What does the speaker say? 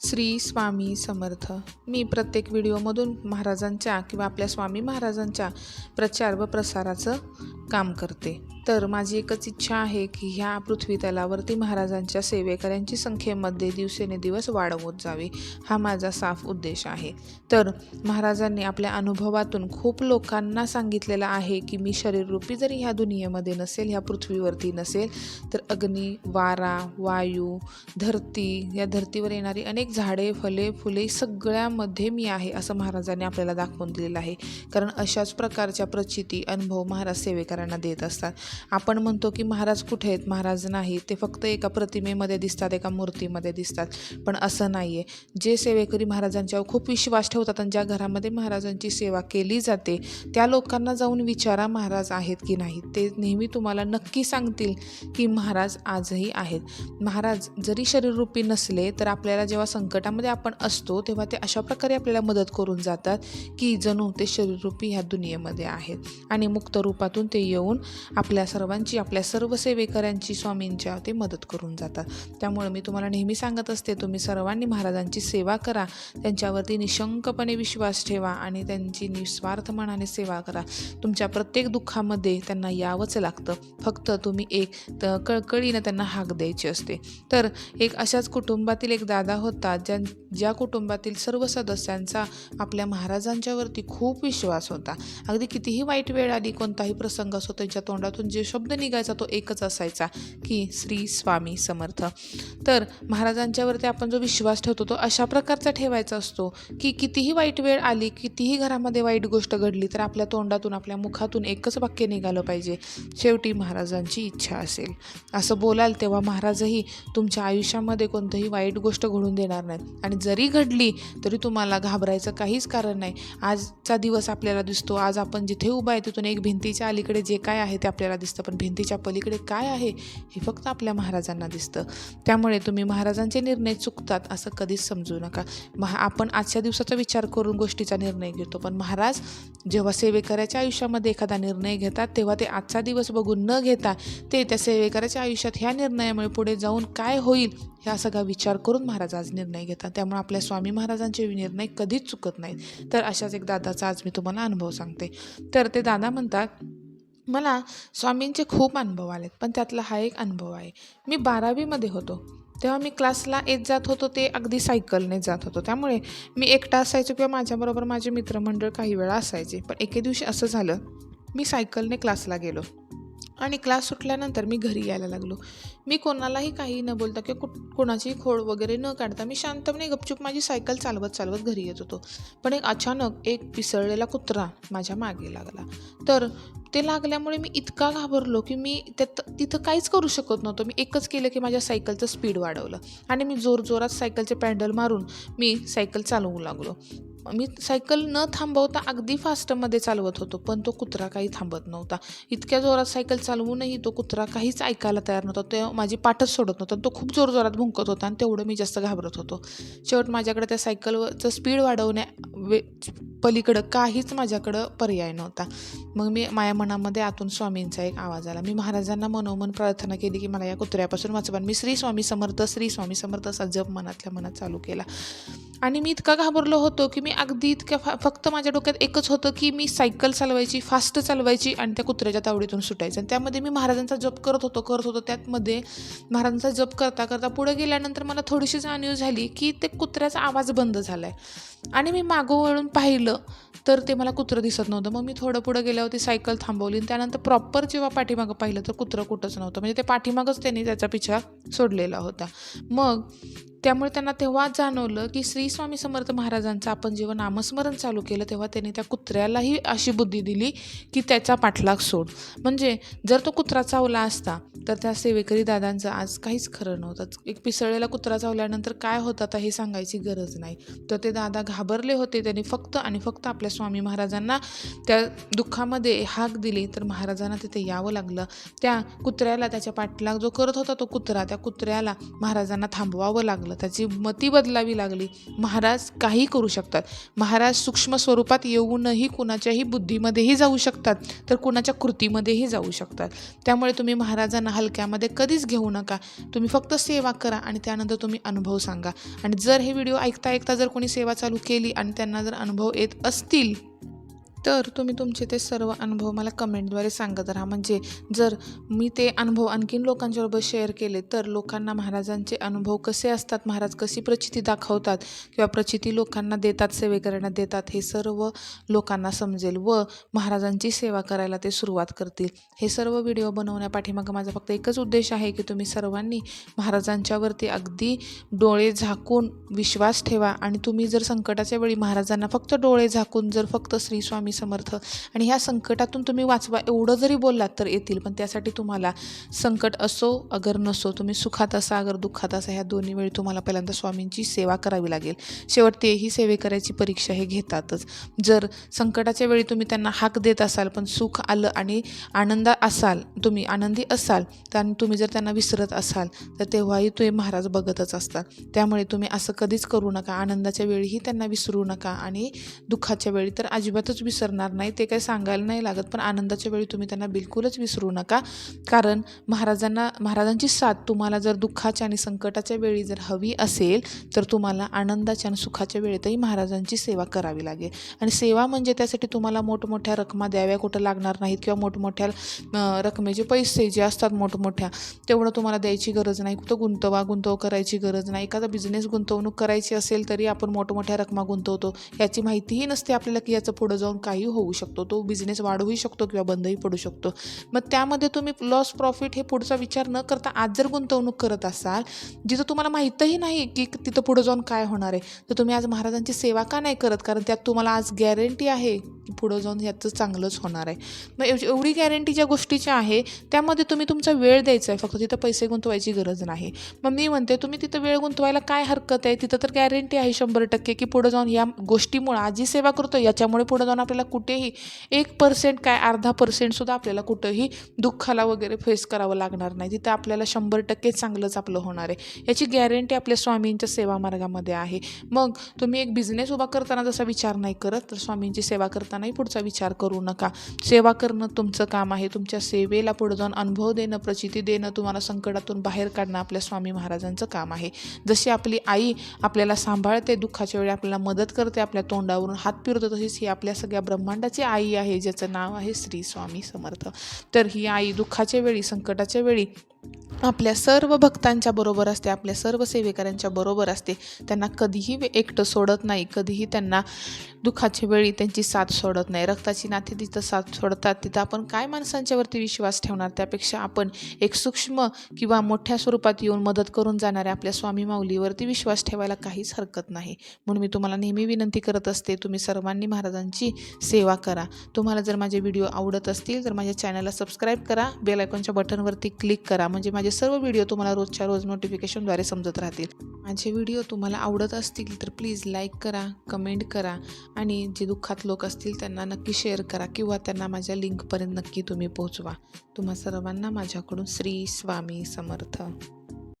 श्री स्वामी समर्थ. मी प्रत्येक व्हिडिओमधून महाराजांच्या किंवा आपल्या स्वामी महाराजांच्या प्रचार व प्रसाराचं काम करते. तर माझी एकच इच्छा आहे की ह्या पृथ्वी तलावरती महाराजांच्या सेवेकऱ्यांची संख्येमध्ये दिवसेंदिवस वाढवत होत जावी हा माझा साफ उद्देश आहे. तर महाराजांनी आपल्या अनुभवातून खूप लोकांना सांगितलेलं आहे की मी शरीररूपी जरी ह्या दुनियेमध्ये नसेल ह्या पृथ्वीवरती नसेल तर अग्नी वारा वायू धरती या धर्तीवर येणारी अनेक झाडे फले फुले सगळ्यामध्ये मी आहे असं महाराजांनी आपल्याला दाखवून दिलेलं आहे. कारण अशाच प्रकारच्या प्रचिती अनुभव महाराज सेवेकरांना देत असतात. आपण म्हणतो की महाराज कुठे आहेत? महाराज नाही. ते फक्त एका प्रतिमेमध्ये दिसतात एका मूर्तीमध्ये दिसतात. पण असं नाही आहे जे सेवेकरी महाराजांच्यावर खूप विश्वास ठेवतात आणि ज्या घरामध्ये महाराजांची सेवा केली जाते त्या लोकांना जाऊन विचारा महाराज आहेत की नाही. ते नेहमी तुम्हाला नक्की सांगतील की महाराज आजही आहेत. महाराज जरी शरीररूपी नसले तर आपल्याला जेव्हा संकटामध्ये आपण असतो तेव्हा ते अशा प्रकारे आपल्याला मदत करून जातात की जणू ते शरीररूपी ह्या दुनियेमध्ये आहेत. आणि मुक्त रूपातून ते येऊन आपल्या सर्वांची आपल्या सर्व सेवेकऱ्यांची स्वामींच्या ते मदत करून जातात. त्यामुळे मी तुम्हाला नेहमी सांगत असते तुम्ही सर्वांनी महाराजांची सेवा करा. त्यांच्यावरती निशंकपणे विश्वास ठेवा आणि त्यांची निस्वार्थ मनाने सेवा करा. तुमच्या प्रत्येक दुःखामध्ये त्यांना यावंच लागतं. फक्त तुम्ही एक कळकळीनं त्यांना हाक द्यायची असते. तर एक अशाच कुटुंबातील एक दादा होता ज्या ज्या कुटुंबातील सर्व सदस्यांचा आपल्या महाराजांच्यावरती खूप विश्वास होता. अगदी कितीही वाईट वेळ आली कोणताही प्रसंग असो त्यांच्या तोंडातून जे शब्द निघायचा तो एकच असायचा की श्री स्वामी समर्थ. तर महाराजांच्यावरती आपण जो विश्वास ठेवतो तो अशा प्रकारचा ठेवायचा असतो की कितीही वाईट वेळ आली कितीही घरामध्ये वाईट गोष्ट घडली तर आपल्या तोंडातून आपल्या मुखातून एकच वाक्य निघालं पाहिजे शेवटी महाराजांची इच्छा असेल. असं बोलाल तेव्हा महाराजही तुमच्या आयुष्यामध्ये कोणतंही वाईट गोष्ट घडून देणार नाहीत. आणि जरी घडली तरी तुम्हाला घाबरायचं काहीच कारण नाही. आजचा दिवस आपल्याला दिसतो. आज आपण जिथे उभा आहे तिथून एक भिंतीच्या अलीकडे जे काय आहे ते आपल्याला दिसतं पण भिंतीच्या पलीकडे काय आहे हे फक्त आपल्या महाराजांना दिसतं. त्यामुळे तुम्ही महाराजांचे निर्णय चुकतात असं कधीच समजू नका. महा आपण आजच्या दिवसाचा विचार करून गोष्टीचा निर्णय घेतो पण महाराज जेव्हा सेवेकऱ्याच्या आयुष्यामध्ये एखादा निर्णय घेतात तेव्हा ते आजचा दिवस बघून न घेता ते त्या सेवेकऱ्याच्या आयुष्यात ह्या निर्णयामुळे पुढे जाऊन काय होईल ह्या सगळा विचार करून महाराज आज निर्णय घेतात. त्यामुळे आपल्या स्वामी महाराजांचे निर्णय कधीच चुकत नाहीत. तर अशाच एक दादाचा आज मी तुम्हाला अनुभव सांगते. तर ते दादा म्हणतात मला स्वामींचे खूप अनुभव आलेत पण त्यातला हा एक अनुभव आहे. मी बारावीमध्ये होतो. तेव्हा मी क्लासला येत जात होतो ते अगदी सायकलने जात होतो. त्यामुळे मी एकटा असायचो किंवा माझ्याबरोबर माझे मित्रमंडळ काही वेळा असायचे. पण एके दिवशी असं झालं मी सायकलने क्लासला गेलो. आणि क्लास सुटल्यानंतर मी घरी यायला लागलो. मी कोणालाही काही न बोलता किंवा कु कोणाचीही खोड वगैरे न काढता मी शांतपणे गपचूप माझी सायकल चालवत चालवत घरी येत होतो. पण एक अचानक एक पिसळलेला कुत्रा माझ्या मागे लागला. तर ते लागल्यामुळे मी इतका घाबरलो की मी त्यात तिथं काहीच करू शकत नव्हतो. मी एकच केलं की माझ्या सायकलचं स्पीड वाढवलं. आणि मी जोरजोरात सायकलचे पॅन्डल मारून मी सायकल चालवू लागलो. मी सायकल न थांबवता अगदी फास्टमध्ये चालवत होतो पण तो कुत्रा काही थांबत नव्हता. इतक्या जोरात सायकल चालवूनही तो कुत्रा काहीच ऐकायला तयार नव्हता. ते माझी पाठच सोडत नव्हता. तो खूप जोरजोरात भुंकत होता आणि तेवढं मी जास्त घाबरत होतो. शेवट माझ्याकडे त्या सायकलवरचं स्पीड वाढवण्या वे पलीकडं काहीच माझ्याकडं पर्याय नव्हता. मग मी माझ्या मनामध्ये आतून स्वामींचा एक आवाज आला. मी महाराजांना मनोमन प्रार्थना केली की मला या कुत्र्यापासून वाचवा. मी श्री स्वामी समर्थ श्री स्वामी समर्थ असा जप मनातल्या मनात चालू केला. आणि मी इतका घाबरलो होतो की मी अगदी इतक्या फा फक्त माझ्या डोक्यात एकच होतं की मी सायकल चालवायची फास्ट चालवायची आणि त्या कुत्र्याच्या तावडीतून सुटायचं. आणि त्यामध्ये मी महाराजांचा जप करत होतो करत होतो. त्यातमध्ये महाराजांचा जप करता करता पुढे गेल्यानंतर मला थोडीशी जाणीव झाली की ते कुत्र्याचा आवाज बंद झाला आहे आणि मी मागं वळून पाहिलं तर ते मला कुत्रं दिसत नव्हतं. मग मी थोडं पुढं गेल्यावरती सायकल थांबवली आणि त्यानंतर प्रॉपर जेव्हा पाठीमागं पाहिलं तर कुत्रं कुठंच नव्हतं. म्हणजे ते पाठीमागंच त्यांनी त्याचा पिछा सोडलेला होता. मग त्यामुळे त्यांना तेव्हा जाणवलं की श्री स्वामी समर्थ महाराजांचं आपण जेव्हा नामस्मरण चालू केलं तेव्हा त्यांनी त्या कुत्र्यालाही अशी बुद्धी दिली की त्याचा पाठलाग सोड. म्हणजे जर तो कुत्रा चावला असता तर त्या सेवेकरी दादांचं आज काहीच खरं नव्हतं. एक पिसळलेला कुत्रा चावल्यानंतर काय होतं आता हे सांगायची गरज नाही. तर ते दादा घाबरले होते त्यांनी फक्त आणि फक्त आपल्या स्वामी महाराजांना त्या दुःखामध्ये हाक दिली तर महाराजांना तिथे यावं लागलं. त्या कुत्र्याला त्याच्या पाठलाग जो करत होता तो कुत्रा त्या कुत्र्याला महाराजांना थांबवावं लागलं. लागलं त्याची मती बदलावी लागली. महाराज काही करू शकतात. महाराज सूक्ष्म स्वरूपात येऊनही कुणाच्याही बुद्धीमध्येही जाऊ शकतात. तर कुणाच्या कृतीमध्येही जाऊ शकतात. त्यामुळे तुम्ही महाराजांना हलक्यामध्ये कधीच घेऊ नका. तुम्ही फक्त सेवा करा आणि त्यानंतर तुम्ही अनुभव सांगा. आणि जर हे व्हिडिओ ऐकता ऐकता जर कोणी सेवा चालू केली आणि त्यांना जर अनुभव येत असतील तर तुम्ही तुमचे ते सर्व अनुभव मला कमेंटद्वारे सांगत राहा. म्हणजे जर मी ते अनुभव आणखीन लोकांच्याबरोबर शेअर केले तर लोकांना महाराजांचे अनुभव कसे असतात? महाराज कशी प्रचिती दाखवतात? किंवा प्रचिती लोकांना देतात सेवेकऱ्यांना देतात? हे सर्व लोकांना समजेल व महाराजांची सेवा करायला ते सुरुवात करतील. हे सर्व व्हिडिओ बनवण्यापाठीमागं माझा फक्त एकच उद्देश आहे की तुम्ही सर्वांनी महाराजांच्यावरती अगदी डोळे झाकून विश्वास ठेवा. आणि तुम्ही जर संकटाच्या वेळी महाराजांना फक्त डोळे झाकून जर फक्त श्री स्वामी समर्थ. आणि ह्या संकटातून तुम्ही वाचवा. एवढं जरी बोललात तर येतील पण त्यासाठी तुम्हाला संकट असो अगर नसो तुम्ही सुखात असा अगर दुःखात असा ह्या दोन्ही वेळी तुम्हाला पहिल्यांदा स्वामींची सेवा करावी लागेल. शेवट तेही सेवे करायची परीक्षा हे घेतातच. जर संकटाच्या वेळी तुम्ही त्यांना हाक देत असाल पण सुख आलं आणि आनंद असाल तुम्ही आनंदी असाल तर तुम्ही जर त्यांना विसरत असाल तर तेव्हाही तुम्ही महाराज बघतच असतात. त्यामुळे तुम्ही असं कधीच करू नका. आनंदाच्या वेळीही त्यांना विसरू नका आणि दुःखाच्या वेळी तर अजिबातच विसरणार नाही ते काही सांगायला नाही लागत. पण आनंदाच्या वेळी तुम्ही त्यांना बिलकुलच विसरू नका. कारण महाराजांना महाराजांची साथ तुम्हाला जर दुःखाच्या आणि संकटाच्या वेळी जर हवी असेल तर तुम्हाला आनंदाच्या आणि सुखाच्या वेळेतही महाराजांची सेवा करावी लागेल. आणि सेवा म्हणजे त्यासाठी तुम्हाला मोठमोठ्या रकमा द्याव्या कुठं लागणार नाहीत किंवा मोठमोठ्या रकमेचे पैसे जे असतात मोठमोठ्या तेवढं तुम्हाला द्यायची गरज नाही. कुठं गुंतवा गुंतव करायची गरज नाही. एखादा बिझनेस गुंतवणूक करायची असेल तरी आपण मोठमोठ्या रकमा गुंतवतो. याची माहितीही नसते आपल्याला की याचं पुढं जाऊन काय काही होऊ शकतो. तो बिझनेस वाढूही शकतो किंवा बंदही पडू शकतो. मग त्यामध्ये तुम्ही लॉस प्रॉफिट हे पुढचा विचार न करता आज जर गुंतवणूक करत असाल जिथं तुम्हाला माहीतही नाही की तिथं पुढं जाऊन काय होणार आहे. तर तुम्ही आज महाराजांची सेवा का नाही करत? कारण त्यात तुम्हाला आज गॅरंटी आहे की पुढं जाऊन याचं चांगलंच होणार आहे. मग एव- एवढी गॅरंटी ज्या गोष्टीची आहे त्यामध्ये तुम्ही तुमचा वेळ द्यायचा आहे. फक्त तिथं पैसे गुंतवायची गरज नाही. मग मी म्हणते तुम्ही तिथं वेळ गुंतवायला काय हरकत आहे? तिथं तर गॅरंटी आहे शंभर टक्के की पुढं जाऊन या गोष्टीमुळे आज जी सेवा करतो याच्यामुळे पुढं जाऊन आपल्याला कुठेही एक पर्सेंट काय अर्धा पर्सेंटसुद्धा आपल्याला कुठंही दुःखाला वगैरे फेस करावं लागणार नाही. तिथं आपल्याला शंभर टक्के चांगलंच आपलं होणार आहे. याची गॅरंटी आपल्या स्वामींच्या सेवा मार्गामध्ये आहे. मग तुम्ही एक बिझनेस उभा करताना जसा विचार नाही करत तर स्वामींची सेवा करतानाही पुढचा विचार करू नका. सेवा करणं तुमचं काम आहे. तुमच्या सेवेला पुढे जाऊन अनुभव देणं प्रचिती देणं तुम्हाला संकटातून बाहेर काढणं आपल्या स्वामी महाराजांचं काम आहे. जशी आपली आई आपल्याला सांभाळते दुःखाच्या वेळी आपल्याला मदत करते आपल्या तोंडावरून हात फिरतो तशीच ही आपल्या सगळ्या ब्रह्मांडाची आई आहे ज्याचं नाव आहे श्री स्वामी समर्थ. तर ही आई दुःखाच्या वेळी संकटाच्या वेळी आपल्या सर्व भक्तांच्या बरोबर असते आपल्या सर्व सेवेकऱ्यांच्या बरोबर असते. त्यांना कधीही एकटं सोडत नाही कधीही त्यांना दुःखाच्या वेळी त्यांची साथ सोडत नाही. रक्ताची नाते तिथं साथ सोडतात तिथं आपण काय माणसांच्यावरती विश्वास ठेवणार? त्यापेक्षा आपण एक सूक्ष्म किंवा मोठ्या स्वरूपात येऊन मदत करून जाणाऱ्या आपल्या स्वामी माऊलीवरती विश्वास ठेवायला काहीच हरकत नाही. म्हणून मी तुम्हाला नेहमी विनंती करत असते तुम्ही सर्वांनी महाराजांची सेवा करा. तुम्हाला जर माझे व्हिडिओ आवडत असतील तर माझ्या चॅनलला सबस्क्राईब करा बेल आयकॉनच्या बटनवरती क्लिक करा. म्हणजे माझे सर्व व्हिडिओ तुम्हाला रोजच्या रोज नोटिफिकेशनद्वारे समजत राहतील. माझे व्हिडिओ तुम्हाला आवडत असतील तर प्लीज लाईक करा कमेंट करा आणि जे दुःखात लोक असतील त्यांना नक्की शेअर करा किंवा त्यांना माझ्या लिंकपर्यंत नक्की तुम्ही पोहोचवा. तुम्हा सर्वांना माझ्याकडून श्री स्वामी समर्थ.